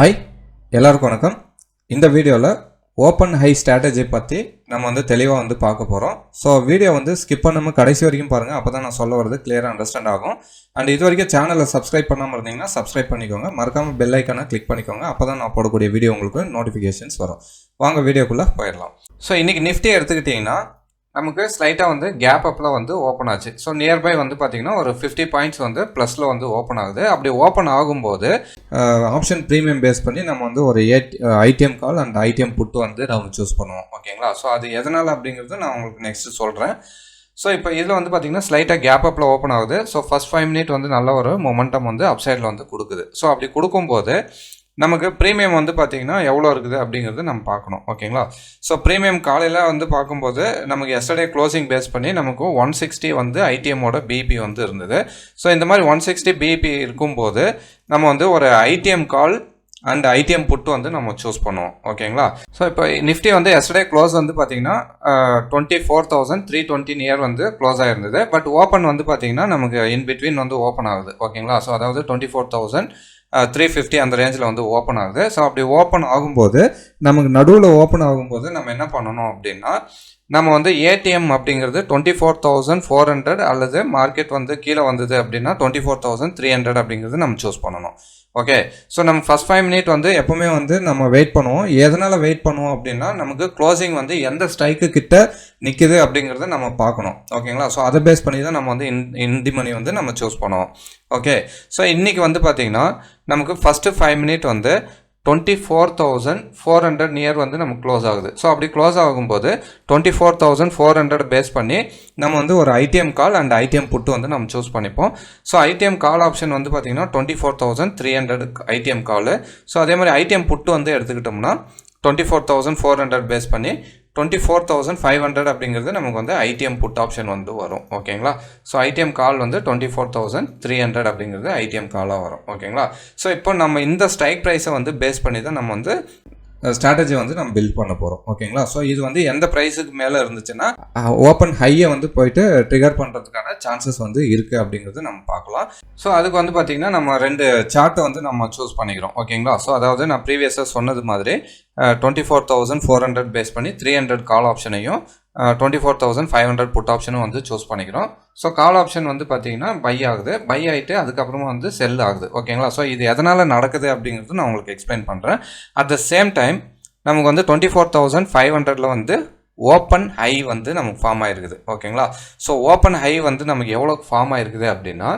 Hi எல்லாருக்கும் வணக்கம். இந்த வீடியோவில் ஓப்பன் ஹை ஸ்ட்ராட்டஜி பற்றி நம்ம வந்து தெளிவாக வந்து பார்க்க போகிறோம் ஸோ வீடியோ வந்து ஸ்கிப் பண்ணாமல் கடைசி வரைக்கும் பாருங்கள் அப்போ தான் நான் சொல்ல வரது கிளியராக அண்டர்ஸ்டாண்ட் ஆகும். அண்ட் இது வரைக்கும் சேனலை சப்ஸ்கிரைப் பண்ணாமல் இருந்தீங்கன்னா சப்ஸ்கிரைப் பண்ணிக்கோங்க. மறக்காமல் பெல் ஐக்கானை கிளிக் பண்ணிக்கோங்க. அப்போ தான் நான் போடக்கூடிய வீடியோ உங்களுக்கு நோட்டிஃபிகேஷன்ஸ் வரும். வாங்க வீடியோக்குள்ளே போயிடலாம். ஸோ இன்றைக்கி நிஃப்டி எடுத்துக்கிட்டிங்கன்னா நமக்கு ஸ்லைட்டாக வந்து கேப் அப்பில் வந்து ஓப்பன் ஆச்சு. ஸோ நியர்பை வந்து பார்த்தீங்கன்னா ஒரு ஃபிஃப்டி பாயிண்ட்ஸ் வந்து ப்ளஸில் வந்து ஓப்பன் ஆகுது. அப்படி ஓப்பன் ஆகும்போது ஆப்ஷன் ப்ரீமியம் பேஸ் பண்ணி நம்ம வந்து ஒரு add ITM call and ITM put வந்து நம்ம சூஸ் பண்ணுவோம். ஓகேங்களா ஸோ அது எதனால் அப்படிங்கிறது நான் உங்களுக்கு நெக்ஸ்ட்டு சொல்கிறேன் ஸோ இப்போ இதில் வந்து பார்த்தீங்கன்னா ஸ்லைட்டாக கேப் அப்பில் ஓப்பன் ஆகுது. ஸோ ஃபஸ்ட் ஃபைவ் மினிட் வந்து நல்ல ஒரு மொமெண்டம் வந்து அப்சைடில் வந்து கொடுக்குது. ஸோ அப்படி கொடுக்கும்போது நமக்கு ப்ரீமியம் வந்து பார்த்தீங்கன்னா எவ்வளோ இருக்குது அப்படிங்கிறது நம்ம பார்க்கணும் ஓகேங்களா ஸோ ப்ரீமியம் காலையில் வந்து பார்க்கும்போது நமக்கு எஸ்டர்டே க்ளோசிங் பேஸ் பண்ணி நமக்கு ஒன் சிக்ஸ்டி வந்து ஐடிஎம்மோட பிபி வந்து இருந்தது. ஸோ இந்த மாதிரி ஒன் சிக்ஸ்டி பிபி இருக்கும்போது நம்ம வந்து ஒரு ITM call and ITM put வந்து நம்ம சூஸ் பண்ணுவோம் ஓகேங்களா ஸோ இப்போ நிஃப்டி வந்து எஸ்டர்டே க்ளோஸ் வந்து பார்த்தீங்கன்னா twenty four thousand three twenty near வந்து க்ளோஸ் ஆகிருந்தது பட் ஓப்பன் வந்து பார்த்தீங்கன்னா நமக்கு இன் பிட்வீன் வந்து ஓப்பன் ஆகுது ஓகேங்களா ஸோ அதாவது twenty four thousand three fifty அந்த ரேஞ்சில் வந்து ஓப்பன் ஆகுது. ஸோ அப்படி ஓப்பன் ஆகும்போது நமக்கு நடுவில் ஓப்பன் ஆகும்போது நம்ம என்ன பண்ணணும் அப்படின்னா நம்ம வந்து ஏடிஎம் அப்படிங்கிறது twenty four thousand four hundred அல்லது மார்க்கெட் வந்து கீழே வந்தது அப்படின்னா twenty four thousand three hundred அப்படிங்கிறது நம்ம சூஸ் பண்ணணும். ஓகே ஸோ நம்ம ஃபஸ்ட் ஃபைவ் மினிட் வந்து எப்போவுமே வந்து நம்ம வெயிட் பண்ணுவோம். எதனால் வெயிட் பண்ணுவோம் அப்படின்னா நமக்கு க்ளோசிங் வந்து எந்த ஸ்ட்ரைக்கு கிட்ட நிற்குது அப்படிங்கிறத நம்ம பார்க்கணும். ஓகேங்களா ஸோ அதை பேஸ் பண்ணி தான் நம்ம வந்து இன் இந்தி மணி வந்து நம்ம சூஸ் பண்ணுவோம். ஓகே ஸோ இன்றைக்கி வந்து பார்த்திங்கன்னா நமக்கு ஃபஸ்ட்டு ஃபைவ் மினிட் வந்து twenty four thousand four hundred near வந்து நமக்கு க்ளோஸ் ஆகுது. ஸோ அப்படி க்ளோஸ் ஆகும்போது twenty four thousand four hundred base பண்ணி நம்ம வந்து ஒரு ITM call and ITM put வந்து நம்ம சூஸ் பண்ணிப்போம். ஸோ ஐடிஎம் கால் ஆப்ஷன் வந்து பார்த்திங்கன்னா twenty four thousand three hundred ITM call so அதே மாதிரி ஐடிஎம் புட்டு வந்து எடுத்துக்கிட்டோம்னா twenty four thousand four hundred base பண்ணி twenty four thousand five hundred அப்படிங்கிறது நமக்கு வந்து ஐடிஎம் புட் ஆப்ஷன் வந்து வரும். ஓகேங்களா ஸோ ஐடிஎம் கால் வந்து twenty four thousand three hundred அப்படிங்கிறது ஐடிஎம் காலாக வரும். ஓகேங்களா ஸோ இப்போ நம்ம இந்த ஸ்ட்ரைக் ப்ரைஸை வந்து பேஸ் பண்ணி தான் நம்ம வந்து ஸ்ட்ராட்டஜி வந்து நம்ம பில்ட் பண்ண போகிறோம் ஓகேங்களா? ஸோ இது வந்து எந்த ப்ரைஸுக்கு மேலே இருந்துச்சுன்னா ஓப்பன் ஹையை வந்து போயிட்டு ட்ரிகர் பண்ணுறதுக்கான சான்சஸ் வந்து இருக்குது அப்படிங்கிறது நம்ம பார்க்கலாம். ஸோ அதுக்கு வந்து பார்த்திங்கன்னா நம்ம ரெண்டு சார்ட்டை வந்து நம்ம சூஸ் பண்ணிக்கிறோம். ஓகேங்களா? ஸோ அதாவது நான் ப்ரீவியஸாக சொன்னது மாதிரி twenty four thousand four hundred base பண்ணி three hundred call ஆப்ஷனையும் twenty four thousand five hundred put ஆப்ஷனும் வந்து சூஸ் பண்ணிக்கிறோம். ஸோ கால் ஆப்ஷன் வந்து பார்த்தீங்கன்னா பை ஆகுது. பை ஆகிட்டு அதுக்கப்புறமா வந்து செல் ஆகுது. ஓகேங்களா ஸோ இது எதனால் நடக்குது அப்படிங்கிறது நான் உங்களுக்கு எக்ஸ்பிளைன் பண்ணுறேன் அட் த சேம் டைம் நமக்கு வந்து டுவெண்ட்டி ஃபோர் தௌசண்ட் ஃபைவ் ஹண்ட்ரடில் வந்து ஓப்பன் ஹை வந்து நமக்கு ஃபார்ம் ஆகிருக்குது ஓகேங்களா ஸோ ஓப்பன் ஹை வந்து நமக்கு எவ்வளோ ஃபார்ம் ஆகிருக்குது அப்படின்னா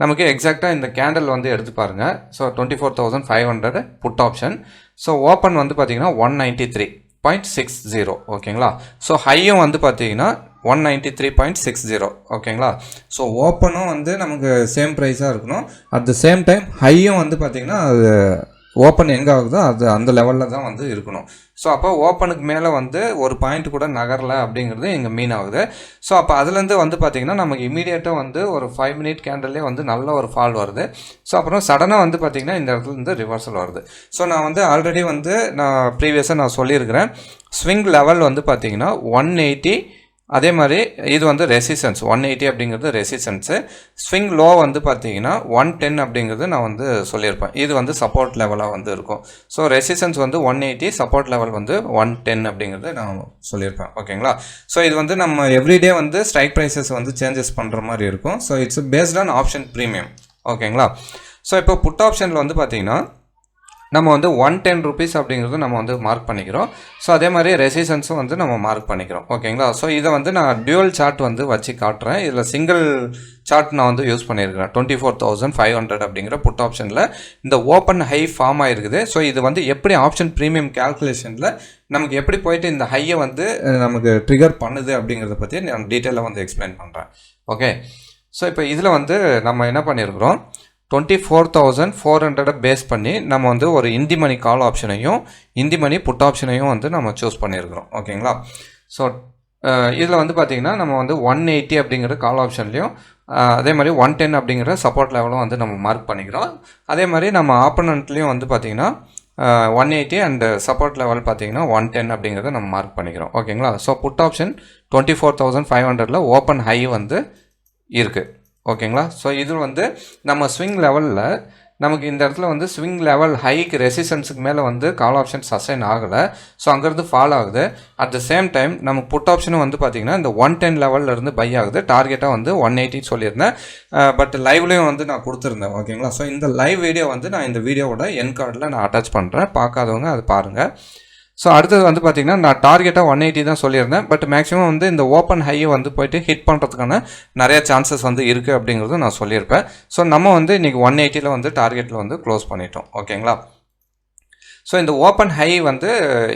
நமக்கு எக்ஸாக்டாக இந்த கேண்டில் வந்து எடுத்து பாருங்கள் so twenty four thousand five hundred put option so open வந்து பார்த்தீங்கன்னா one ninety three point six zero ஓகேங்களா ஸோ ஹையும் வந்து பார்த்தீங்கன்னா one ninety three point six zero ஓகேங்களா ஸோ ஓப்பனும் வந்து நமக்கு சேம் ப்ரைஸாக இருக்கணும். அட் த சேம் டைம் ஹையும் வந்து பார்த்திங்கன்னா அது ஓப்பன் எங்கே ஆகுதோ அது அந்த லெவலில் தான் வந்து இருக்கணும். ஸோ அப்போ ஓப்பனுக்கு மேலே வந்து ஒரு பாயிண்ட் கூட நகரல அப்படிங்கிறது இங்கே மீன் ஆகுது. ஸோ அப்போ அதுலேருந்து வந்து பார்த்திங்கன்னா நமக்கு இமீடியட்டாக வந்து ஒரு ஃபைவ் மினிட் கேண்டல்லே வந்து நல்ல ஒரு ஃபால் வருது. ஸோ அப்புறம் சடனாக வந்து பார்த்திங்கன்னா இந்த இடத்துல இருந்து ரிவர்சல் வருது. ஸோ நான் வந்து ஆல்ரெடி வந்து நான் ப்ரீவியஸாக நான் சொல்லியிருக்கிறேன். ஸ்விங் லெவல் வந்து பார்த்திங்கன்னா ஒன் எயிட்டி அதே மாதிரி இது வந்து ரெசிஸ்டன்ஸ் ஒன் எயிட்டி அப்படிங்கிறது ரெசிஸ்டன்ஸு ஸ்விங் லோ வந்து பார்த்தீங்கன்னா ஒன் டென் அப்படிங்கிறது நான் வந்து சொல்லியிருப்பேன். இது வந்து சப்போர்ட் லெவலாக வந்து இருக்கும். ஸோ ரெசிஸ்டன்ஸ் வந்து ஒன் எயிட்டி சப்போர்ட் லெவல் வந்து ஒன் டென் அப்படிங்கிறது நான் சொல்லியிருப்பேன். ஓகேங்களா? ஸோ இது வந்து நம்ம எவ்ரிடே வந்து ஸ்ட்ரைக் ப்ரைஸஸ் வந்து சேஞ்சஸ் பண்ணுற மாதிரி இருக்கும். So it's based on option premium ஓகேங்களா? ஸோ இப்போ புட் ஆப்ஷனில் வந்து பார்த்தீங்கன்னா நம்ம வந்து ஒன் டென் ருபீஸ் அப்படிங்கிறது நம்ம வந்து மார்க் பண்ணிக்கிறோம். ஸோ அதே மாதிரி ரெசிஸ்டன்ஸும் வந்து நம்ம மார்க் பண்ணிக்கிறோம். ஓகேங்களா ஸோ இதை வந்து நான் டியூவல் சார்ட் வந்து வச்சு காட்டுறேன். இதில் சிங்கிள் சார்ட் நான் வந்து யூஸ் பண்ணியிருக்கிறேன். Twenty four thousand five hundred அப்படிங்கிற புட் ஆப்ஷனில் இந்த ஓப்பன் ஹை ஃபார்ம் ஆகிருக்குது ஸோ இது வந்து எப்படி ஆப்ஷன் ப்ரீமியம் கேல்குலேஷனில் நமக்கு எப்படி போயிட்டு இந்த ஹையை வந்து நமக்கு ட்ரிகர் பண்ணுது அப்படிங்கிறத பற்றி நான் டீட்டெயிலாக வந்து எக்ஸ்பிளைன் பண்ணுறேன் ஓகே ஸோ இப்போ இதில் வந்து நம்ம என்ன பண்ணியிருக்கிறோம்? டுவெண்ட்டி ஃபோர் தௌசண்ட் ஃபோர் ஹண்ட்ரடை பேஸ் பண்ணி நம்ம வந்து ஒரு இந்தி மணி கால் ஆப்ஷனையும் இந்தி மணி புட் ஆப்ஷனையும் வந்து நம்ம சூஸ் பண்ணியிருக்கிறோம். ஓகேங்களா? ஸோ இதில் வந்து பார்த்திங்கன்னா நம்ம வந்து ஒன் எயிட்டி அப்படிங்கிற கால் ஆப்ஷன்லேயும் அதே மாதிரி ஒன் டென் அப்படிங்கிற சப்போர்ட் லெவலும் வந்து நம்ம மார்க் பண்ணிக்கிறோம். அதே மாதிரி நம்ம ஆப்பனண்ட்லேயும் வந்து பார்த்திங்கன்னா one eighty and support level பார்த்தீங்கன்னா ஒன் டென் அப்படிங்கிறத நம்ம மார்க் பண்ணிக்கிறோம். ஓகேங்களா? So put option twenty four thousand five ஹண்ட்ரடில் ஓப்பன் ஹை வந்து இருக்குது ஓகேங்களா? ஸோ இது வந்து நம்ம ஸ்விங் லெவலில் நமக்கு இந்த இடத்துல வந்து ஸ்விங் லெவல் ஹைக்கு ரெசிஸ்டன்ஸுக்கு மேலே வந்து கால் ஆப்ஷன் சஸ்டைன் ஆகலை. ஸோ அங்கேருந்து ஃபால் ஆகுது. அட் த சேம் டைம் நமக்கு புட் ஆப்ஷனும் வந்து பார்த்திங்கன்னா இந்த ஒன் டென் லெவலில் இருந்து பை ஆகுது. டார்கெட்டாக வந்து ஒன் எயிட்டி சொல்லியிருந்தேன். பட் லைவ்லேயும் வந்து நான் கொடுத்துருந்தேன். ஓகேங்களா? ஸோ இந்த லைவ் வீடியோ வந்து நான் இந்த வீடியோவோட என் கார்டில் நான் அட்டாச் பண்ணுறேன் பார்க்காதவங்க அது பாருங்கள் ஸோ அடுத்தது வந்து பார்த்திங்கன்னா நான் டார்கெட்டாக ஒன் எயிட்டி தான் சொல்லியிருந்தேன். பட் மேக்ஸிமம் வந்து இந்த ஓப்பன் ஹையை வந்து போயிட்டு ஹிட் பண்ணுறதுக்கான நிறைய சான்சஸ் வந்து இருக்குது அப்படிங்கிறது நான் சொல்லியிருப்பேன். ஸோ நம்ம வந்து இன்றைக்கி ஒன் எயிட்டியில் வந்து டார்கெட்டில் வந்து க்ளோஸ் பண்ணிட்டோம். ஓகேங்களா ஸோ இந்த ஓப்பன் ஹை வந்து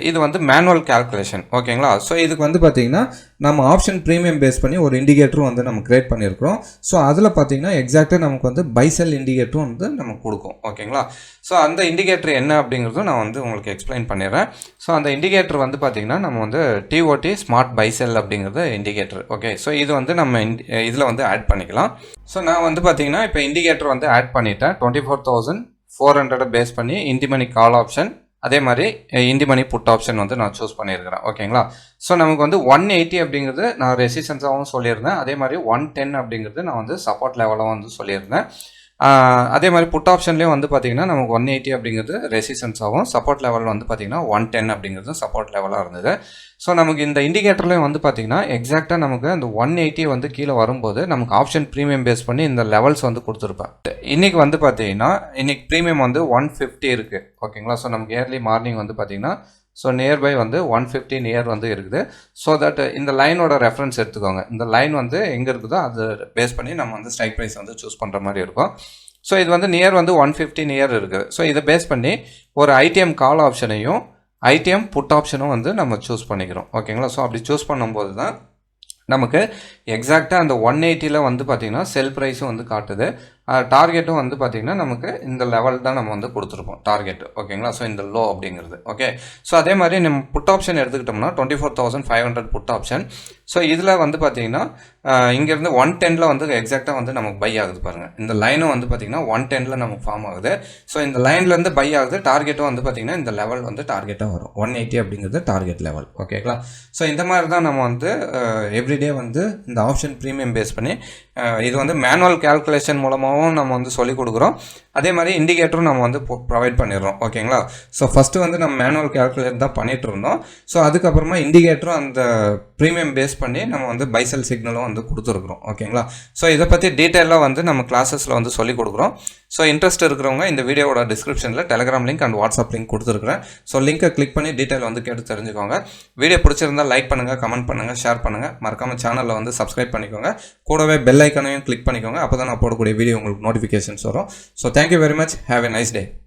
இது வந்து மேனுவல் கேல்குலேஷன் ஓகேங்களா ஸோ இதுக்கு வந்து பார்த்தீங்கன்னா நம்ம ஆப்ஷன் ப்ரீமியம் பேஸ் பண்ணி ஒரு இண்டிகேட்டரும் வந்து நம்ம கிரியேட் பண்ணியிருக்கிறோம் ஸோ அதில் பார்த்தீங்கன்னா எக்ஸாக்டாக நமக்கு வந்து பைசெல் இண்டிகேட்டரும் வந்து நமக்கு கொடுக்கும். ஓகேங்களா ஸோ அந்த இண்டிகேட்டர் என்ன அப்படிங்கிறதும் நான் வந்து உங்களுக்கு எக்ஸ்பிளைன் பண்ணிடுறேன். ஸோ அந்த இண்டிகேட்டர் வந்து பார்த்தீங்கன்னா நம்ம வந்து டிஓடி ஸ்மார்ட் பைசெல் அப்படிங்கிறது இண்டிகேட்டர் ஓகே ஸோ இது வந்து நம்ம இதில் வந்து ஆட் பண்ணிக்கலாம். ஸோ நான் வந்து பார்த்தீங்கன்னா இப்போ இண்டிகேட்டர் வந்து ஆட் பண்ணிட்டேன். டுவெண்ட்டி ஃபோர் தௌசண்ட் ஃபோர் ஹண்ட்ரடை பேஸ் பண்ணி இண்டிமணி கால் ஆப்ஷன் அதே மாதிரி இண்டிமணி புட் ஆப்ஷன் வந்து நான் சூஸ் பண்ணியிருக்கிறேன். ஓகேங்களா ஸோ நமக்கு வந்து ஒன் எயிட்டி அப்படிங்கிறது நான் ரெசிஸ்டன்ஸாகவும் சொல்லியிருந்தேன். அதே மாதிரி ஒன் டென் அப்படிங்கிறது நான் வந்து சப்போர்ட் லெவலாகவும் வந்து சொல்லியிருந்தேன். அதே மாதிரி புட் ஆப்ஷன்லேயும் வந்து பார்த்தீங்கன்னா நமக்கு ஒன் எயிட்டி அப்படிங்கிறது ரெசிஸ்டன்ஸாகவும் சப்போர்ட் லெவல் வந்து பார்த்தீங்கன்னா ஒன் டென் அப்படிங்கிறது சப்போர்ட் லெவலாக இருந்தது. ஸோ நமக்கு இந்த இண்டிகேட்டர்லேயும் வந்து பார்த்தீங்கன்னா எக்ஸாக்டாக நமக்கு அந்த ஒன் எயிட்டி வந்து கீழே வரும்போது நமக்கு ஆப்ஷன் ப்ரீமியம் பேஸ் பண்ணி இந்த லெவல்ஸ் வந்து கொடுத்துருப்பேன். இன்றைக்கி வந்து பார்த்தீங்கன்னா இன்றைக்கி ப்ரீமியம் வந்து ஒன் ஃபிஃப்டி இருக்குது ஓகேங்களா ஸோ நமக்கு ஏர்லி மார்னிங் வந்து பார்த்தீங்கன்னா ஸோ நியர்பை வந்து ஒன் ஃபிஃப்டி நியர் வந்து இருக்குது. ஸோ தட் இந்த லைனோட ரெஃபரன்ஸ் எடுத்துக்கோங்க. இந்த லைன் வந்து எங்கே இருக்குதோ அதை பேஸ் பண்ணி நம்ம வந்து ஸ்ட்ரைக் ப்ரைஸ் வந்து சூஸ் பண்ணுற மாதிரி இருக்கும். ஸோ இது வந்து நியர் வந்து ஒன் ஃபிஃப்டி நியர் இருக்குது ஸோ இதை பேஸ் பண்ணி ஒரு ஐடிஎம் கால் ஆப்ஷனையும் ஐடிஎம் புட் ஆப்ஷனும் வந்து நம்ம சூஸ் பண்ணிக்கிறோம். ஓகேங்களா ஸோ அப்படி சூஸ் பண்ணும்போது தான் நமக்கு எக்ஸாக்டாக அந்த ஒன் எயிட்டியில் வந்து பார்த்திங்கன்னா செல் ப்ரைஸும் வந்து காட்டுது. டார்கெட்டும் வந்து பார்த்திங்கன்னா நமக்கு இந்த லெவல் தான் நம்ம வந்து கொடுத்துருப்போம் டார்கெட் ஓகேங்களா ஸோ இந்த லோ அப்படிங்கிறது. ஓகே ஸோ அதே மாதிரி நம்ம புட் ஆப்ஷன் எடுத்துக்கிட்டோம்னா twenty four thousand five hundred put option so இதில் வந்து பார்த்திங்கன்னா இங்கேருந்து ஒன் டெனில் வந்து எக்ஸாக்டாக வந்து நமக்கு பை ஆகுது பாருங்கள் இந்த லைனும் வந்து பார்த்திங்கன்னா ஒன் டெனில் நமக்கு ஃபார்ம் ஆகுது. ஸோ இந்த லைன்லேருந்து பை ஆகுது டார்கெட்டும் வந்து பார்த்திங்கன்னா இந்த லெவல் வந்து டார்கெட்டாக வரும். ஒன் எயிட்டி அப்படிங்கிறது டார்கெட் லெவல் ஓகேங்களா ஸோ இந்த மாதிரி தான் நம்ம வந்து எவ்ரிடே வந்து இந்த ஆப்ஷன் ப்ரீமியம் பேஸ் பண்ணி இது வந்து மேனுவல் கேல்குலேஷன் மூலமாகவும் நம்ம வந்து சொல்லிக் கொடுக்குறோம். அதே மாதிரி இண்டிகேட்டரும் நம்ம வந்து ப்ரொவைட் பண்ணிடுறோம். ஓகேங்களா? ஸோ ஃபஸ்ட்டு வந்து நம்ம மேனுவல் கேல்குலேட் தான் பண்ணிகிட்டு இருந்தோம். ஸோ அதுக்கப்புறமா இண்டிகேட்டரும் அந்த ப்ரீமியம் பேஸ் பண்ணி நம்ம வந்து பைசல் சிக்னலும் வந்து கொடுத்துருக்குறோம். ஓகேங்களா? ஸோ இதை பற்றி டீட்டெயிலாக வந்து நம்ம கிளாஸஸில் வந்து சொல்லிக் கொடுக்குறோம். ஸோ இன்ட்ரெஸ்ட் இருக்கிறவங்க இந்த வீடியோவோட டிஸ்கிரிப்ஷனில் Telegram link and WhatsApp link கொடுத்துருக்குறேன். ஸோ லிங்கை கிளிக் பண்ணி டீட்டெயில் வந்து கேட்டு தெரிஞ்சுக்கோங்க. வீடியோ பிடிச்சிருந்தா லைக் பண்ணுங்கள் கமெண்ட் பண்ணுங்கள் ஷேர் பண்ணுங்கள் மறக்காமல் சேனலில் வந்து சப்ஸ்கிரைப் பண்ணிக்கோங்க. கூடவே பெல் ஐக்கனையும் கிளிக் பண்ணிக்கோங்க. அப்போ தான் நான் போடக்கூடிய வீடியோ உங்களுக்கு நோட்டிஃபிகேஷன்ஸ் வரும். So Thank you very much. Have a nice day.